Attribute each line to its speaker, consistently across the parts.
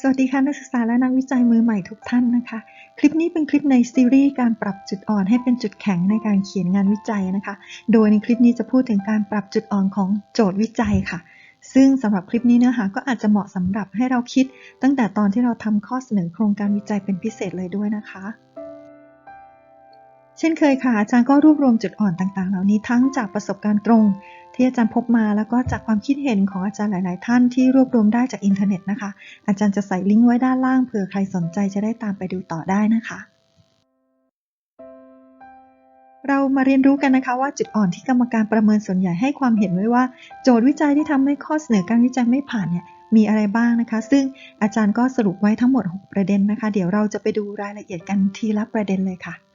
Speaker 1: สวัสดีค่ะนักศึกษาและนักวิจัยมือใหม่ทุกท่านนะคะ คลิปนี้เป็นคลิปในซีรีส์การปรับจุดอ่อนให้เป็นจุดแข็งในการเขียนงานวิจัยนะคะ โดยในคลิปนี้จะพูดถึงการปรับจุดอ่อนของโจทย์วิจัยค่ะ ซึ่งสำหรับคลิปนี้เนื้อหาก็อาจจะเหมาะสำหรับให้เราคิด ตั้งแต่ตอนที่เราทำข้อเสนอโครงการวิจัยเป็นพิเศษเลยด้วยนะคะ เช่นเคยค่ะอาจารย์ก็รวบรวมจุดอ่อนต่างๆ เหล่านี้ทั้งจากประสบการณ์ตรง ที่อาจารย์พบมาแล้วก็จากความคิดเห็นของอาจารย์หลาย ๆ ท่านที่รวบรวมได้จากอินเทอร์เน็ตนะคะ อาจารย์จะใส่ลิงก์ไว้ด้านล่างเผื่อใครสนใจจะได้ตามไปดูต่อได้นะคะ เรามาเรียนรู้กันนะคะว่าจุดอ่อนที่กรรมการประเมินส่วนใหญ่ให้ความเห็นไว้ว่า โจทย์วิจัยที่ทำให้ข้อเสนอการวิจัยไม่ผ่านเนี่ยมีอะไรบ้างนะคะ ซึ่งอาจารย์ก็สรุปไว้ทั้งหมด 6 ประเด็นนะคะ เดี๋ยวเราจะไปดูรายละเอียดกันทีละประเด็นเลยค่ะ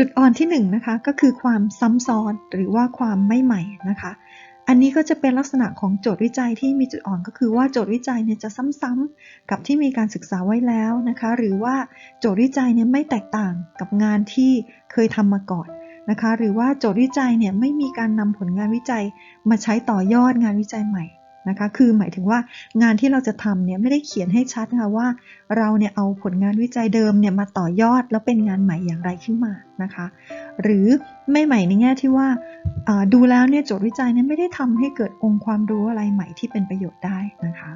Speaker 1: จุดอ่อนที่1นนะคะก็คือความซ้ำซ้อนหรือว่าความไม่ใหม่นะคะ อันนี้ก็จะเป็นลักษณะของโจทย์วิจัยที่มีจุดอ่อนก็คือว่าโจทย์วิจัยเนี่ยจะซ้ำๆกับที่มีการศึกษาไว้แล้วนะคะ หรือว่าโจทย์วิจัยเนี่ยไม่แตกต่างกับงานที่เคยทำมาก่อนนะคะ หรือว่าโจทย์วิจัยเนี่ยไม่มีการนำผลงานวิจัยมาใช้ต่อยอดงานวิจัยใหม่ นะคะ คือหมายถึงว่างานที่เราจะทำเนี่ยไม่ได้เขียนให้ชัดนะคะว่า เราเนี่ยเอาผลงานวิจัยเดิมเนี่ยมาต่อยอดแล้วเป็นงานใหม่อย่างไรขึ้นมานะคะ หรือไม่ใหม่ในแง่ที่ว่าดูแล้วเนี่ยโจทย์วิจัยเนี่ยไม่ได้ทำให้เกิดองค์ความรู้อะไรใหม่ที่เป็นประโยชน์ได้นะคะ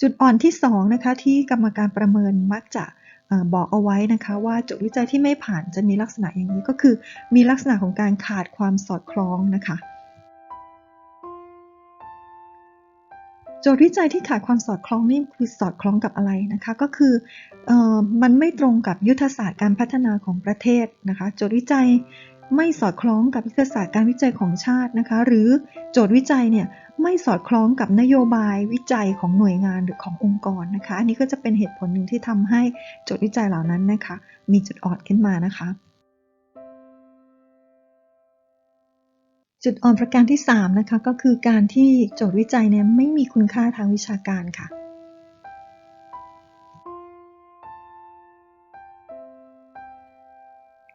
Speaker 1: จุดอ่อนที่2นะคะที่กรรมการประเมินมักจะ บอกเอาไว้นะคะว่าโจทย์วิจัยที่ไม่ผ่านจะมีลักษณะอย่างนี้ก็คือ มีลักษณะของการขาดความสอดคล้องนะคะโจทย์วิจัยที่ขาดความสอดคล้องนี่คือสอดคล้องกับอะไรนะคะ ก็คือออมันไม่ตรงกับยุทธศาสตร์การพัฒนาของประเทศนะคะโจทย์วิจัย ไม่สอดคล้องกับยุทธศาสตร์การวิจัยของชาตินะคะ หรือโจทย์วิจัยเนี่ยไม่สอดคล้องกับนโยบายวิจัยของหน่วยงานหรือขององค์กรนะคะ อันนี้ก็จะเป็นเหตุผลหนึ่งที่ทำให้โจทย์วิจัยเหล่านั้นนะคะ มีจุดอ่อนขึ้นมานะคะ จุดอ่อนประการที่3นะคะก็คือการที่โจทย์วิจัยเนี่ยไม่มีคุณค่าทางวิชาการค่ะ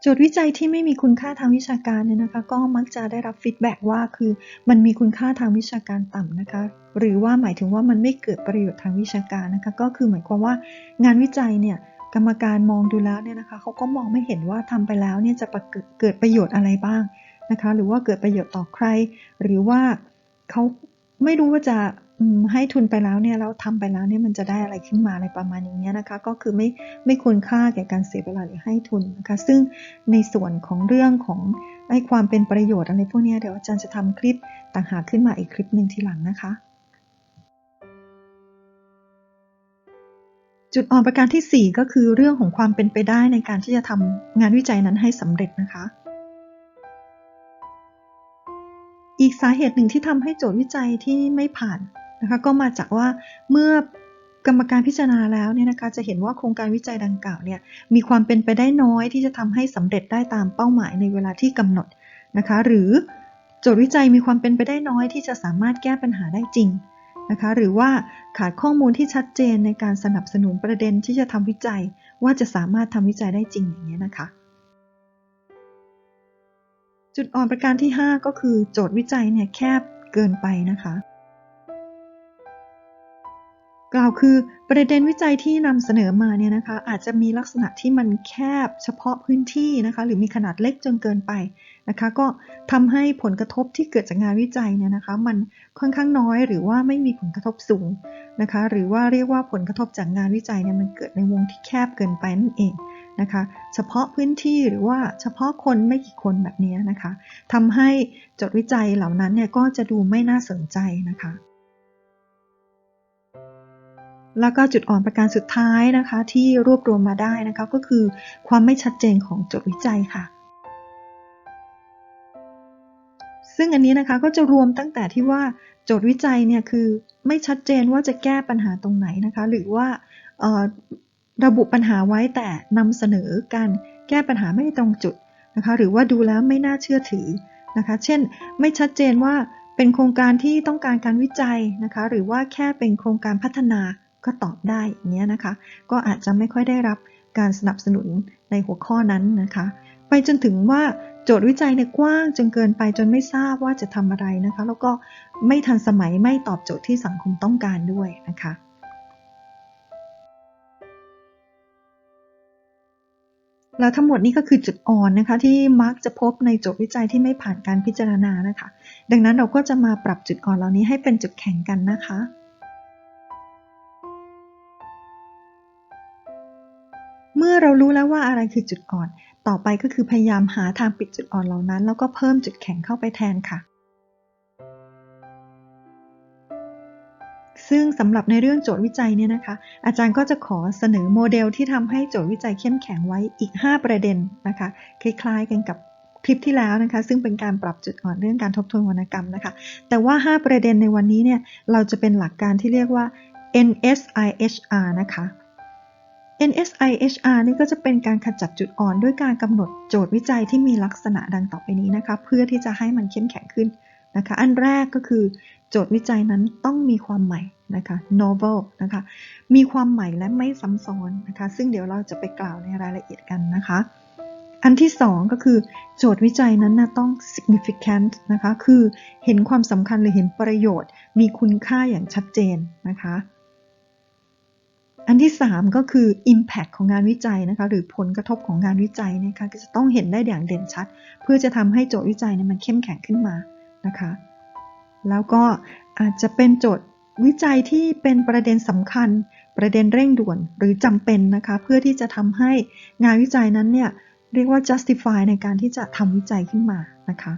Speaker 1: โจทย์วิจัยที่ไม่มีคุณค่าทางวิชาการเนี่ยนะคะ ก็มักจะได้รับฟีดแบ็ว่าคือมันมีคุณค่าทางวิชาการต่ำนะคะ หรือว่าหมายถึงว่ามันไม่เกิดประโยชน์ทางวิชาการนะคะ ก็คือหมายความว่างานวิจัยเนี่ยกรรมการมองดูแล้วเนี่ยนะคะเขาก็มองไม่เห็นว่าทำไปแล้วเนี่ยจะเกิดประโยชน์อะไรบ้างนะคะ หรือว่าเกิดประโยชน์ต่อใคร หรือว่าเขาไม่รู้ว่าจะ ให้ทุนไปแล้วเนี่ยเราทำไปแล้วเนี่ยมันจะได้อะไรขึ้นมาอะไรประมาณอย่างเงี้ยนะคะ ก็คือไม่ไม่ควรค่าแก่การเสียเวลาหรือให้ทุนนะคะ ซึ่งในส่วนของเรื่องของไอ้ความเป็นประโยชน์อะไรพวกนี้เดี๋ยวอาจารย์จะทำคลิปต่างหากขึ้นมาอีกคลิปหนึ่งทีหลังนะคะ จุดอ่อนประการที่ 4 ก็คือเรื่องของความเป็นไปได้ในการที่จะทำงานวิจัยนั้นให้สำเร็จนะคะอีกสาเหตุหนึ่งที่ทำให้โจทย์วิจัยที่ไม่ผ่าน นะคะก็มาจากว่าเมื่อกรรมการพิจารณาแล้วเนี่ยนะคะจะเห็นว่าโครงการวิจัยดังกล่าวเนี่ยมีความเป็นไปได้น้อยที่จะทำให้สำเร็จได้ตามเป้าหมายในเวลาที่กำหนดนะคะหรือโจทย์วิจัยมีความเป็นไปได้น้อยที่จะสามารถแก้ปัญหาได้จริงนะคะหรือว่าขาดข้อมูลที่ชัดเจนในการสนับสนุนประเด็นที่จะทำวิจัย ว่าจะสามารถทำวิจัยได้จริงอย่างนี้นะคะ จุดอ่อนประการที่ 5 ก็คือโจทย์วิจัยเนี่ยแคบเกินไปนะคะ คือประเด็นวิจัยที่นำเสนอมาเนี่ยนะคะ อาจจะมีลักษณะที่มันแคบเฉพาะพื้นที่นะคะ หรือมีขนาดเล็กจนเกินไปนะคะ ก็ทำให้ผลกระทบที่เกิดจากงานวิจัยเนี่ยนะคะ มันค่อนข้างน้อยหรือว่าไม่มีผลกระทบสูงนะคะ หรือว่าเรียกว่าผลกระทบจากงานวิจัยเนี่ยมันเกิดในวงที่แคบเกินไปนั่นเองนะคะ เฉพาะพื้นที่หรือว่าเฉพาะคนไม่กี่คนแบบนี้นะคะทำให้จดวิจัยเหล่านั้นเนี่ยก็จะดูไม่น่าสนใจนะคะ แล้วก็จุดอ่อนประการสุดท้ายนะคะ ที่รวบรวมมาได้นะคะก็คือความไม่ชัดเจนของจดวิจัยค่ะ ซึ่งอันนี้นะคะก็จะรวมตั้งแต่ที่ว่าโจทย์วิจัยเนี่ยคือไม่ชัดเจนว่าจะแก้ปัญหาตรงไหนนะคะ หรือว่าระบุปัญหาไว้แต่นำเสนอการแก้ปัญหาไม่ตรงจุดนะคะ หรือว่าดูแล้วไม่น่าเชื่อถือนะคะ เช่น ไม่ชัดเจนว่าเป็นโครงการที่ต้องการการวิจัยนะคะ หรือว่าแค่เป็นโครงการพัฒนา ก็ตอบได้อย่างนี้นะคะ ก็อาจจะไม่ค่อยได้รับการสนับสนุนในหัวข้อนั้นนะคะ ไปจนถึงว่าโจทย์วิจัยเนี่ยกว้างจนเกินไปจนไม่ทราบว่าจะทำอะไรนะคะ แล้วก็ไม่ทันสมัยไม่ตอบโจทย์ที่สังคมต้องการด้วยนะคะแล้วทั้งหมดนี้ก็คือจุดอ่อนนะคะที่มักจะพบในโจทย์วิจัยที่ไม่ผ่านการพิจารณานะคะ ดังนั้นเราก็จะมาปรับจุดอ่อนเหล่านี้ให้เป็นจุดแข็งกันนะคะ เมื่อเรารู้แล้วว่าอะไรคือจุดอ่อน ต่อไปก็คือพยายามหาทางปิดจุดอ่อนเหล่านั้น แล้วก็เพิ่มจุดแข็งเข้าไปแทนค่ะ ซึ่งสำหรับในเรื่องโจทย์วิจัยเนี่ยนะคะ อาจารย์ก็จะขอเสนอโมเดลที่ทำให้โจทย์วิจัยเข้มแข็งไว้อีก 5 ประเด็นนะคะ คล้ายๆ กันกับคลิปที่แล้วนะคะ ซึ่งเป็นการปรับจุดอ่อนเรื่องการทบทวนวรรณกรรมนะคะ แต่ว่า 5 ประเด็นในวันนี้เนี่ยเราจะเป็นหลักการที่เรียกว่า NSIHR นะคะ NSIHR นี่ก็จะเป็นการขจัดจุดอ่อนด้วยการกำหนดโจทย์วิจัยที่มีลักษณะดังต่อไปนี้นะคะ เพื่อที่จะให้มันเข้มแข็งขึ้นนะคะ อันแรกก็คือโจทย์วิจัยนั้นต้องมีความใหม่นะคะ novel นะคะ มีความใหม่และไม่ซ้ำซ้อนนะคะ ซึ่งเดี๋ยวเราจะไปกล่าวในรายละเอียดกันนะคะ อันที่สองก็คือโจทย์วิจัยนั้นนะต้อง significant นะคะ คือเห็นความสำคัญหรือเห็นประโยชน์ มีคุณค่าอย่างชัดเจนนะคะ อันที่ 3 ก็คือ impact ของงานวิจัยนะคะหรือผลกระทบของงานวิจัยนะคะจะต้องเห็นได้อย่างเด่นชัด เพื่อจะทำให้โจทย์วิจัยเนี่ยมันเข้มแข็งขึ้นมานะคะ แล้วก็อาจจะเป็นโจทย์วิจัยที่เป็นประเด็นสำคัญ ประเด็นเร่งด่วนหรือจำเป็นนะคะเพื่อที่จะทำให้งานวิจัยนั้นเนี่ยเรียกว่า justify ในการที่จะทำวิจัยขึ้นมานะคะ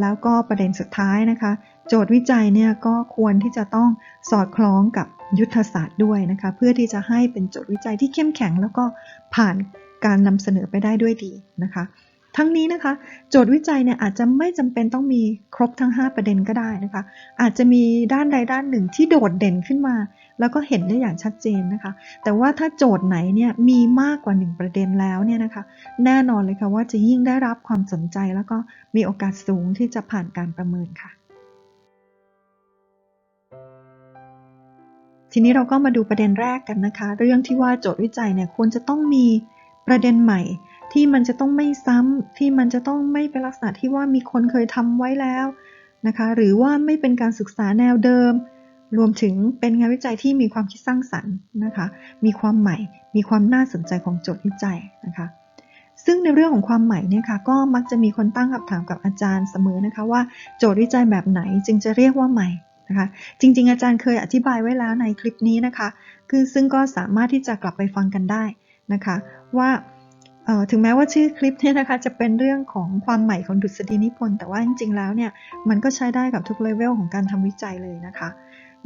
Speaker 1: แล้วก็ประเด็นสุดท้ายนะคะ โจทย์วิจัยเนี่ยก็ควรที่จะต้องสอดคล้องกับ ยุทธศาสตร์ด้วยนะคะเพื่อที่จะให้เป็นโจทย์วิจัยที่เข้มแข็ง แล้วก็ผ่านการนำเสนอไปได้ด้วยดีนะคะ ทั้งนี้นะคะ โจทย์วิจัยเนี่ยอาจจะไม่จำเป็นต้องมีครบทั้ง 5 ประเด็นก็ได้นะคะ อาจจะมีด้านใดด้านหนึ่งที่โดดเด่นขึ้นมา แล้วก็เห็นได้อย่างชัดเจนนะคะ แต่ว่าถ้าโจทย์ไหนเนี่ยมีมากกว่า 1 ประเด็นแล้วเนี่ยนะคะ แน่นอนเลยค่ะว่าจะยิ่งได้รับความสนใจแล้วก็มีโอกาสสูงที่จะผ่านการประเมินค่ะ ทีนี้เราก็มาดูประเด็นแรกกันนะคะ เรื่องที่ว่าโจทย์วิจัยเนี่ยควรจะต้องมีประเด็นใหม่ ที่มันจะต้องไม่ซ้ำที่มันจะต้องไม่เป็นลักษณะที่ว่ามีคนเคยทำไว้แล้วนะคะ หรือว่าไม่เป็นการศึกษาแนวเดิม รวมถึงเป็นงานวิจัยที่มีความคิดสร้างสรรค์นะคะ มีความใหม่ มีความน่าสนใจของโจทย์วิจัยนะคะซึ่งในเรื่องของความใหม่เนี่ยค่ะก็มักจะมีคนตั้งคำถามกับอาจารย์เสมอนะคะว่าโจทย์วิจัยแบบไหนจึงจะเรียกว่าใหม่ นะคะ จริง ๆ อาจารย์เคยอธิบายไว้แล้วในคลิปนี้นะคะ คือซึ่งก็สามารถที่จะกลับไปฟังกันได้นะคะ ว่าถึงแม้ว่าชื่อคลิปเนี่ยนะคะจะเป็นเรื่องของความใหม่ของดุษฎีนิพนธ์แต่ว่าจริง ๆ แล้วเนี่ยมันก็ใช้ได้กับทุกเลเวลของการทำวิจัยเลยนะคะ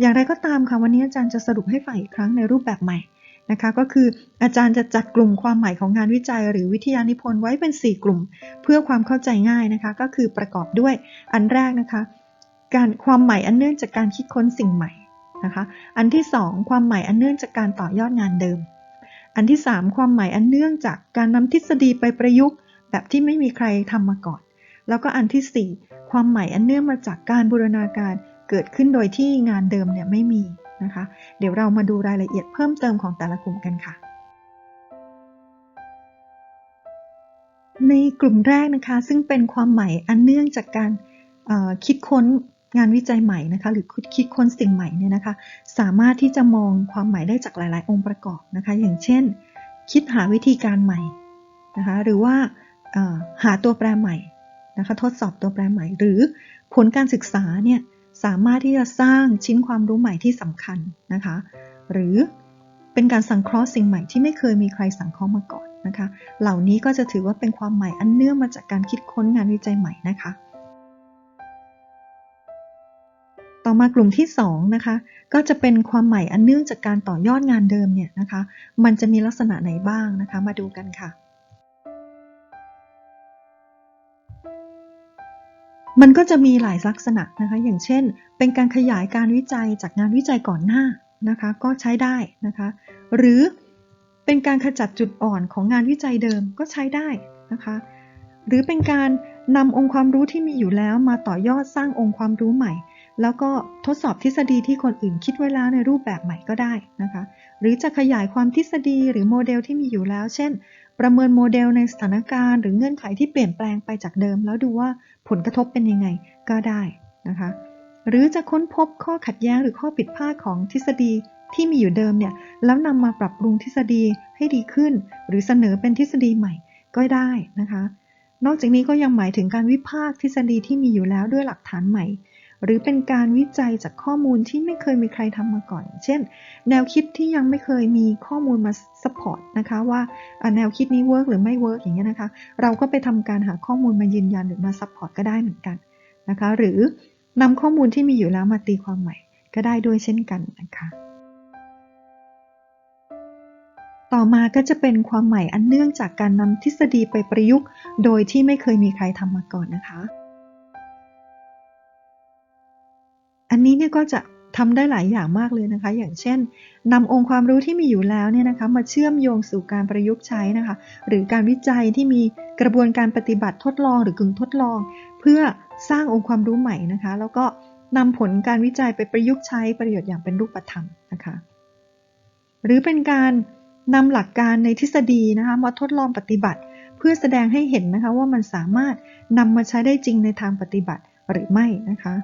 Speaker 1: อย่างไรก็ตามค่ะวันนี้อาจารย์จะสรุปให้ฟังอีกครั้งในรูปแบบใหม่นะคะก็คืออาจารย์จะจัดกลุ่มความใหม่ของงานวิจัย หรือวิทยานิพนธ์ไว้เป็น 4 กลุ่ม เพื่อความเข้าใจง่ายนะคะ ก็คือประกอบด้วยอันแรกนะคะ การความใหม่อันเนื่องจากการคิดค้นสิ่งใหม่นะคะ อันที่ 2 ความใหม่อันเนื่องจากการต่อยอดงานเดิม อันที่ 3 ความหมายอันเนื่องจากการนำทฤษฎีไปประยุกต์ แบบที่ไม่มีใครทำมาก่อน แล้วก็อันที่ 4 ความหมายอันเนื่องมาจากการบูรณาการเกิดขึ้นโดยที่งานเดิมเนี่ยไม่มีนะคะ เดี๋ยวเรามาดูรายละเอียดเพิ่มเติมของแต่ละกลุ่มกันค่ะ ในกลุ่มแรกนะคะ ซึ่งเป็นความหมายอันเนื่องจากการคิดค้น งานวิจัยใหม่นะคะหรือคิดค้นสิ่งใหม่เนี่ยนะคะสามารถที่จะมองความหมายได้จากหลาย ๆ องค์ประกอบนะคะอย่างเช่น คิดหาวิธีการใหม่นะคะหรือว่าหาตัวแปรใหม่นะคะทดสอบตัวแปรใหม่ หรือผลการศึกษาเนี่ยสามารถที่จะสร้างชิ้นความรู้ใหม่ที่สำคัญนะคะหรือเป็นการสังเคราะห์สิ่งใหม่ที่ไม่เคยมีใครสังเคราะห์มาก่อนนะคะ เหล่านี้ก็จะถือว่าเป็นความใหม่อันเนื่องมาจากการคิดค้นงานวิจัยใหม่นะคะ ต่อมากลุ่มที่2นะคะก็จะเป็นความใหม่อันเนื่องจากการต่อยอดงานเดิมเนี่ยนะคะมันจะมีลักษณะไหนบ้างนะคะมาดูกันค่ะ มันก็จะมีหลายลักษณะนะคะอย่างเช่น เป็นการขยายการวิจัยจากงานวิจัยก่อนหน้านะคะก็ใช้ได้นะคะหรือเป็นการขจัดจุดอ่อนของงานวิจัยเดิมก็ใช้ได้นะคะหรือเป็นการนำองค์ความรู้ที่มีอยู่แล้วมาต่อยอดสร้างองค์ความรู้ใหม่ แล้วก็ทดสอบทฤษฎีที่คนอื่นคิดไว้แล้วในรูปแบบใหม่ก็ได้นะคะ หรือจะขยายความทฤษฎีหรือโมเดลที่มีอยู่แล้ว เช่น ประเมินโมเดลในสถานการณ์หรือเงื่อนไขที่เปลี่ยนแปลงไปจากเดิม แล้วดูว่าผลกระทบเป็นยังไงก็ได้นะคะ หรือจะค้นพบข้อขัดแย้งหรือข้อผิดพลาดของทฤษฎีที่มีอยู่เดิมเนี่ยแล้วนำมาปรับปรุงทฤษฎีให้ดีขึ้น หรือเสนอเป็นทฤษฎีใหม่ก็ได้นะคะ นอกจากนี้ก็ยังหมายถึงการวิพากษ์ทฤษฎีที่มีอยู่แล้วด้วยหลักฐานใหม่ หรือเป็นการวิจัยจากข้อมูลที่ไม่เคยมีใครทำมาก่อน เช่น แนวคิดที่ยังไม่เคยมีข้อมูลมาสปอร์ตนะคะว่าแนวคิดนี้เวิร์กหรือไม่เวิร์กอย่างเงี้ยนะคะ เราก็ไปทำการหาข้อมูลมายืนยันหรือมาซัพพอร์ตก็ได้เหมือนกันนะคะ หรือนำข้อมูลที่มีอยู่แล้วมาตีความใหม่ก็ได้ด้วยเช่นกันนะคะต่อมาก็จะเป็นความใหม่อันเนื่องจากการนำทฤษฎีไปประยุกต์ โดยที่ไม่เคยมีใครทำมาก่อนนะคะ อันนี้เนี่ยก็จะทำได้หลายอย่างมากเลยนะคะ อย่างเช่นนำองค์ความรู้ที่มีอยู่แล้วเนี่ยนะคะมาเชื่อมโยงสู่การประยุกต์ใช้นะคะ หรือการวิจัยที่มีกระบวนการปฏิบัติทดลองหรือกึ่งทดลอง เพื่อสร้างองค์ความรู้ใหม่นะคะ แล้วก็นำผลการวิจัยไปประยุกต์ใช้ประโยชน์อย่างเป็นรูปธรรมนะคะ หรือเป็นการนำหลักการในทฤษฎีนะคะมาทดลองปฏิบัติ เพื่อแสดงให้เห็นนะคะว่ามันสามารถนำมาใช้ได้จริงในทางปฏิบัติหรือไม่นะคะ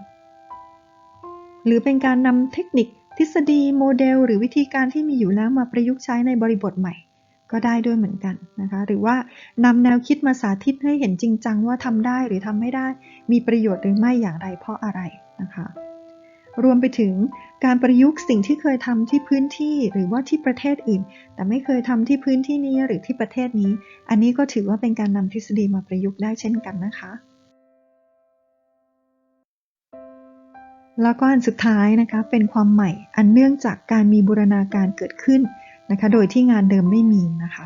Speaker 1: หรือเป็นการนำเทคนิค ทฤษฎีโมเดล หรือวิธีการที่มีอยู่แล้วมาประยุกต์ใช้ในบริบทใหม่ ก็ได้ด้วยเหมือนกันนะคะหรือว่านำแนวคิดมาสาธิตให้เห็นจริงจังว่าทำได้หรือทำไม่ได้ มีประโยชน์หรือไม่อย่างไรเพราะอะไรนะคะรวมไปถึงการประยุกต์สิ่งที่เคยทำที่พื้นที่หรือว่าที่ประเทศอื่น แต่ไม่เคยทำที่พื้นที่นี้หรือที่ประเทศนี้ อันนี้ก็ถือว่าเป็นการนำทฤษฎีมาประยุกต์ได้เช่นกันนะคะ แล้วก็อันสุดท้ายนะคะเป็นความใหม่อันเนื่องจากการมีบูรณาการเกิดขึ้นนะคะโดยที่งานเดิมไม่มีนะคะ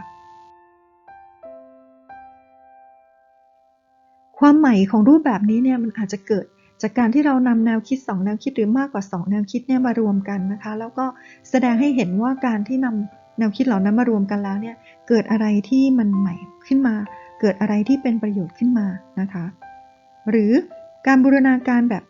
Speaker 1: ความใหม่ของรูปแบบนี้เนี่ยมันอาจจะเกิดจากการที่เรานำแนวคิด 2 แนวคิดหรือมากกว่า 2 แนวคิดเนี่ยมารวมกันนะคะ แล้วก็แสดงให้เห็นว่าการที่นำแนวคิดเหล่านั้นมารวมกันแล้วเนี่ยเกิดอะไรที่มันใหม่ขึ้นมา เกิดอะไรที่เป็นประโยชน์ขึ้นมานะคะ หรือการบูรณาการแบบ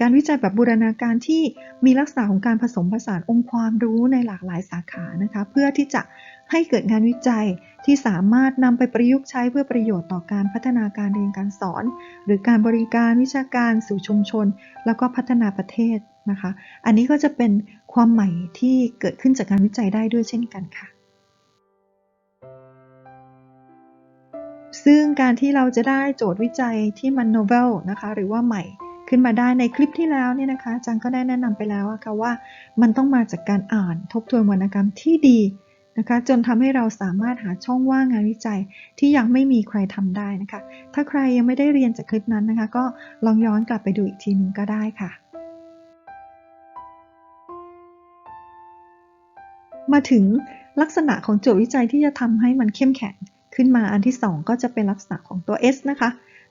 Speaker 1: การวิจัยแบบบูรณาการที่มีลักษณะของการผสมผสานองค์ความรู้ในหลากหลายสาขานะคะ เพื่อที่จะให้เกิดงานวิจัยที่สามารถนำไปประยุกต์ใช้เพื่อประโยชน์ต่อการพัฒนาการเรียนการสอน หรือการบริการวิชาการสู่ชุมชน แล้วก็พัฒนาประเทศนะคะ อันนี้ก็จะเป็นความใหม่ที่เกิดขึ้นจากการวิจัยได้ด้วยเช่นกันค่ะ ซึ่งการที่เราจะได้โจทย์วิจัยที่มัน novel นะคะ หรือว่าใหม่ ขึ้นมาได้ในคลิปที่แล้วเนี่ยนะคะจังก็ได้แนะนำไปแล้วค่ะว่ามันต้องมาจากการอ่านทบทวนวรรณกรรมที่ดีนะคะจนทำให้เราสามารถหาช่องว่างงานวิจัยที่ยังไม่มีใครทำได้นะคะ ถ้าใครยังไม่ได้เรียนจากคลิปนั้นนะคะ ก็ลองย้อนกลับไปดูอีกทีนึงก็ได้ค่ะ มาถึงลักษณะของโจทย์วิจัยที่จะทำให้มันเข้มแข็งขึ้นมาอันที่ 2 ก็จะเป็นลักษณะของตัว S นะคะ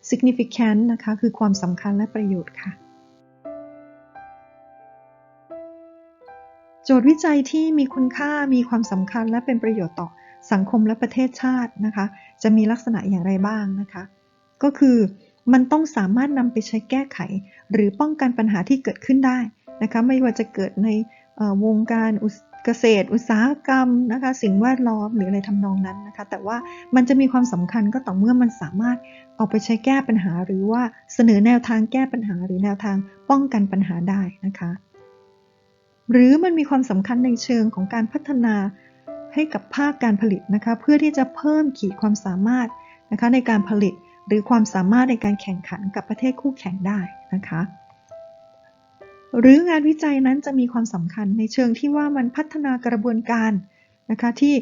Speaker 1: significant นะคะ คือความสำคัญและประโยชน์ค่ะ โจทย์วิจัยที่มีคุณค่ามีความสำคัญและเป็นประโยชน์ต่อสังคมและประเทศชาตินะคะ จะมีลักษณะอย่างไรบ้างนะคะ ก็คือมันต้องสามารถนำไปใช้แก้ไข หรือป้องกันปัญหาที่เกิดขึ้นได้นะคะ ไม่ว่าจะเกิดในวงการ เกษตร อุตสาหกรรมนะคะ สิ่งแวดล้อมหรืออะไรทำนองนั้นนะคะ แต่ว่ามันจะมีความสำคัญก็ต่อเมื่อมันสามารถเอาไปใช้แก้ปัญหาหรือว่าเสนอแนวทางแก้ปัญหาหรือแนวทางป้องกันปัญหาได้นะคะ หรือมันมีความสำคัญในเชิงของการพัฒนาให้กับภาคการผลิตนะคะ เพื่อที่จะเพิ่มขีดความสามารถนะคะในการผลิตหรือความสามารถในการแข่งขันกับประเทศคู่แข่งได้นะคะ หรืองานวิจัยนั้นจะมีความสำคัญในเชิงที่ว่ามันพัฒนากระบวนการนะคะที่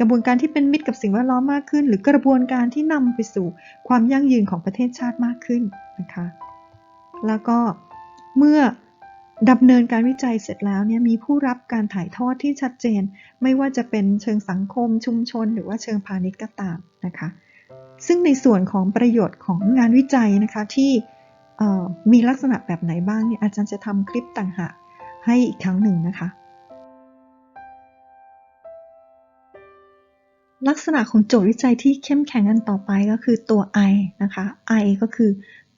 Speaker 1: กระบวนการที่เป็นมิตรกับสิ่งแวดล้อมมากขึ้น หรือกระบวนการที่นำไปสู่ความยั่งยืนของประเทศชาติมากขึ้นนะคะแล้วก็เมื่อดำเนินการวิจัยเสร็จแล้วเนี่ยมีผู้รับการถ่ายทอดที่ชัดเจน ไม่ว่าจะเป็นเชิงสังคมชุมชน หรือว่าเชิงพาณิชย์ก็ตามนะคะซึ่งในส่วนของประโยชน์ของงานวิจัยนะคะที่ มีลักษณะแบบไหนบ้างเนี่ยอาจารย์จะทำคลิปต่างหากให้อีกครั้งหนึ่งนะคะ ลักษณะของโจทย์วิจัยที่เข้มแข็งกันต่อไปก็คือตัว I นะคะ I ก็คือ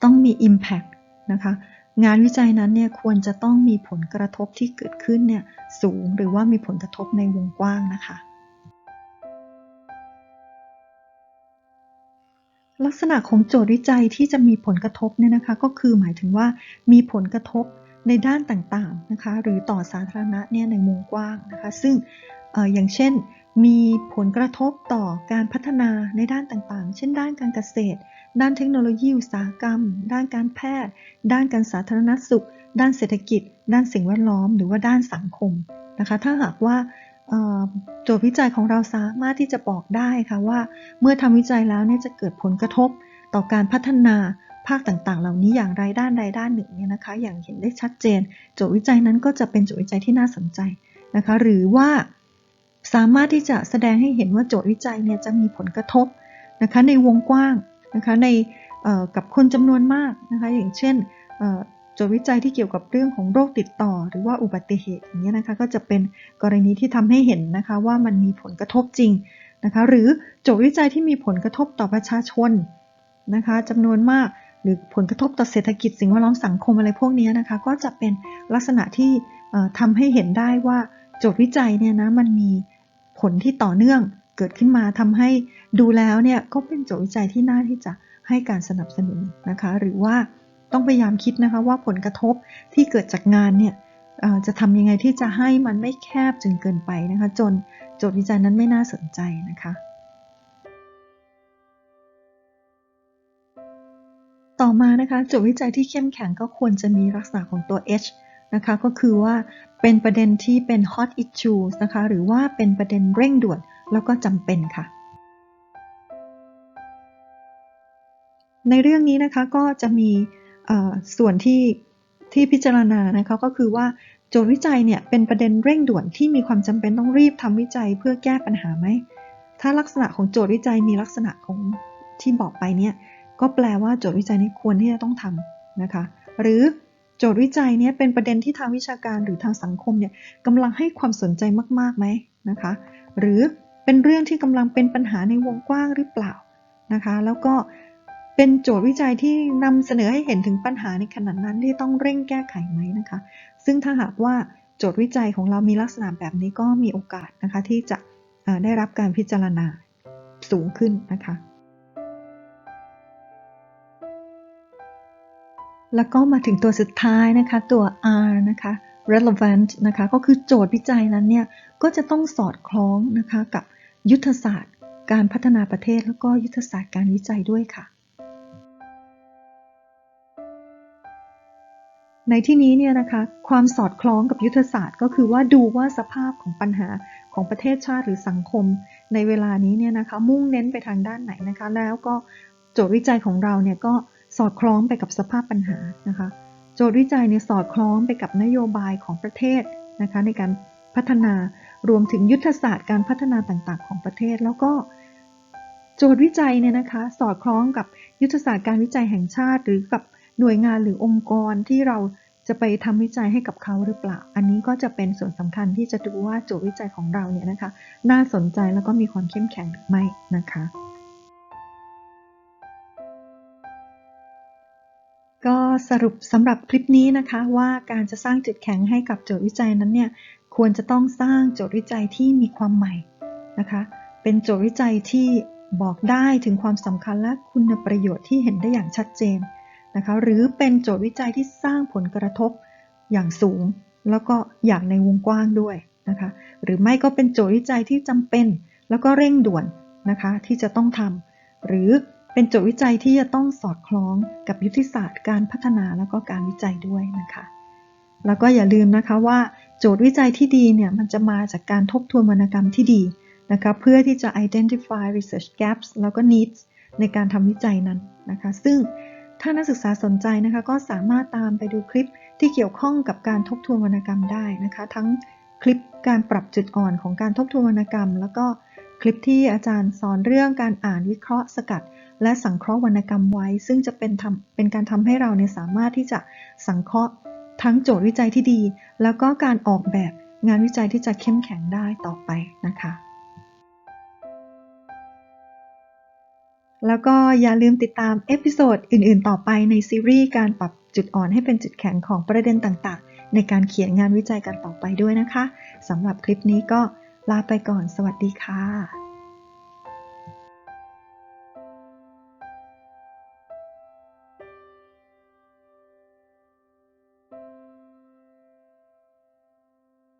Speaker 1: ต้องมี impact นะคะงานวิจัยนั้นเนี่ยควรจะต้องมีผลกระทบที่เกิดขึ้นเนี่ยสูงหรือว่ามีผลกระทบในวงกว้างนะคะ ลักษณะของโจทย์วิจัยที่จะมีผลกระทบเนี่ยนะคะ ก็คือหมายถึงว่ามีผลกระทบในด้านต่างๆนะคะหรือต่อสาธารณะเนี่ยในมุมกว้างนะคะ ซึ่งออย่างเช่น มีผลกระทบต่อการพัฒนาในด้านต่างๆ เช่น ด้านการเกษตร ด้านเทคโนโลยีอุตสาหกรรม ด้านการแพทย์ ด้านการสาธารณสุข ด้านเศรษฐกิจ ด้านสิ่งแวดล้อม หรือว่าด้านสังคมนะคะ ถ้าหากว่า โจทย์วิจัยของเราสามารถที่จะบอกได้ค่ะว่า เมื่อทำวิจัยแล้วเนี่ยจะเกิดผลกระทบต่อการพัฒนาภาคต่างๆ เหล่านี้อย่างไรด้านใดด้านหนึ่งเนี่ยนะคะ อย่างเห็นได้ชัดเจน โจทย์วิจัยนั้นก็จะเป็นโจทย์วิจัยที่น่าสนใจนะคะ หรือว่าสามารถที่จะแสดงให้เห็นว่าโจทย์วิจัยเนี่ยจะมีผลกระทบนะคะในวงกว้างนะคะในกับคนจำนวนมากนะคะ อย่างเช่น จทย์วิจัยที่เกี่ยวกับเรื่องของโรคติดต่อ หรือว่าอุบัติเหตุอย่างนี้นะคะ ก็จะเป็นกรณีที่ทำให้เห็นนะคะว่ามันมีผลกระทบจริงนะคะ หรือโจทย์วิจัยที่มีผลกระทบต่อประชาชนนะคะจำนวนมากหรือผลกระทบต่อเศรษฐกิจสิ่งแวดล้อมสังคมอะไรพวกนี้นะคะ ก็จะเป็นลักษณะที่ทำให้เห็นได้ว่าโจทย์วิจัยเนี่ยนะมันมีผลที่ต่อเนื่องเกิดขึ้นมาทำให้ดูแล้วเนี่ยก็เป็นโจทย์วิจัยที่น่าที่จะให้การสนับสนุนนะคะ หรือว่า ต้องพยายามคิดนะคะว่าผลกระทบที่เกิดจากงานเนี่ยจะทำยังไงที่จะให้มันไม่แคบจนเกินไปนะคะ จนโจทย์วิจัยนั้นไม่น่าสนใจนะคะ ต่อมานะคะโจทย์วิจัยที่เข้มแข็งก็ควรจะมีลักษณะของตัว H นะคะก็คือว่าเป็นประเด็นที่เป็น hot issues นะคะหรือว่าเป็นประเด็นเร่งด่วนแล้วก็จำเป็นค่ะ ในเรื่องนี้นะคะก็จะมี ส่วนที่ที่พิจารณานะคะก็คือว่าโจทย์วิจัยเนี่ยเป็นประเด็นเร่งด่วนที่มีความจำเป็นต้องรีบทำวิจัยเพื่อแก้ปัญหาไหม ถ้าลักษณะของโจทย์วิจัยมีลักษณะของที่บอกไปเนี่ยก็แปลว่าโจทย์วิจัยนี้ควรที่จะต้องทำนะคะ หรือโจทย์วิจัยเนี้เป็นประเด็นที่ทางวิชาการหรือทางสังคมเนี่ยกำลังให้ความสนใจมากๆไหมนะคะ หรือเป็นเรื่องที่กำลังเป็นปัญหาในวงกว้างหรือเปล่านะคะ แล้วก็ เป็นโจทย์วิจัยที่นำเสนอให้เห็นถึงปัญหาในขณะนั้นที่ต้องเร่งแก้ไขไหมนะคะ ซึ่งถ้าหากว่าโจทย์วิจัยของเรามีลักษณะแบบนี้ก็มีโอกาสนะคะที่จะได้รับการพิจารณาสูงขึ้นนะคะ แล้วก็มาถึงตัวสุดท้ายนะคะตัว R นะคะ relevant นะคะก็คือโจทย์วิจัยนั้นเนี่ยก็จะต้องสอดคล้องนะคะกับยุทธศาสตร์ การพัฒนาประเทศแล้วก็ยุทธศาสตร์การวิจัยด้วยค่ะ ในที่นี้เนี่ยนะคะความสอดคล้องกับยุทธศาสตร์ ก็คือว่าดูว่าสภาพของปัญหาของประเทศชาติหรือสังคม ในเวลานี้เนี่ยนะคะมุ่งเน้นไปทางด้านไหนนะคะ แล้วก็โจทย์วิจัยของเราเนี่ยก็สอดคล้องไปกับสภาพปัญหานะคะ โจทย์วิจัยเนี่ยสอดคล้องไปกับนโยบายของประเทศนะคะในการพัฒนารวมถึงยุทธศาสตร์การพัฒนาต่างๆ ของประเทศ แล้วก็ โจทย์วิจัยเนี่ยนะคะ สอดคล้องกับยุทธศาสตร์การวิจัยแห่งชาติ หรือกับ หน่วยงานหรือองค์กรที่เราจะไปทำวิจัยให้กับเขาหรือเปล่า อันนี้ก็จะเป็นส่วนสำคัญที่จะดูว่าโจทย์วิจัยของเราเนี่ยนะคะ น่าสนใจแล้วก็มีความเข้มแข็งหรือไม่นะคะ ก็สรุปสำหรับคลิปนี้นะคะว่าการจะสร้างจุดแข็งให้กับโจทย์วิจัยนั้นเนี่ยควรจะต้องสร้างโจทย์วิจัยที่มีความใหม่นะคะ เป็นโจทย์วิจัยที่บอกได้ถึงความสำคัญและคุณประโยชน์ที่เห็นได้อย่างชัดเจนะคะหรือเป็นโจทย์วิจัยที่สร้างผลกระทบอย่างสูง แล้วก็อย่างในวงกว้างด้วยนะคะหรือไม่ก็เป็นโจทย์วิจัยที่จำเป็น แล้วก็เร่งด่วนนะคะที่จะต้องทำหรือเป็นโจทย์วิจัยที่จะต้องสอดคล้องกับยุทธศาสตร์การพัฒนาแล้วก็การวิจัยด้วยนะคะแล้วก็อย่าลืมนะคะว่าโจทย์วิจัยที่ดีเนี่ยมันจะมาจากการทบทวนวรรณกรรมที่ดีนะคะเพื่อที่จะ identify research gaps แล้วก็ needs ในการทำวิจัยนั้นนะคะ ซึ่ง ถ้านักศึกษาสนใจนะคะก็สามารถตามไปดูคลิปที่เกี่ยวข้องกับการทบทวนวรรณกรรมได้นะคะ ทั้งคลิปการปรับจุดอ่อนของการทบทวนวรรณกรรม แล้วก็คลิปที่อาจารย์สอนเรื่องการอ่านวิเคราะห์สกัด และสังเคราะห์วรรณกรรมไว้ ซึ่งจะเป็นทำเป็นการทำให้เราเนี่ยสามารถที่จะสังเคราะห์ ทั้งโจทย์วิจัยที่ดี แล้วก็การออกแบบงานวิจัยที่จะเข้มแข็งได้ต่อไปนะคะ แล้วก็อย่าลืมติดตามเอพิโซดอื่น ๆ ต่อไปในซีรีส์การปรับจุดอ่อนให้เป็นจุดแข็งของประเด็นต่างๆ ในการเขียนงานวิจัยกันต่อไปด้วยนะคะสำหรับคลิปนี้ก็ลาไปก่อน สวัสดีค่ะ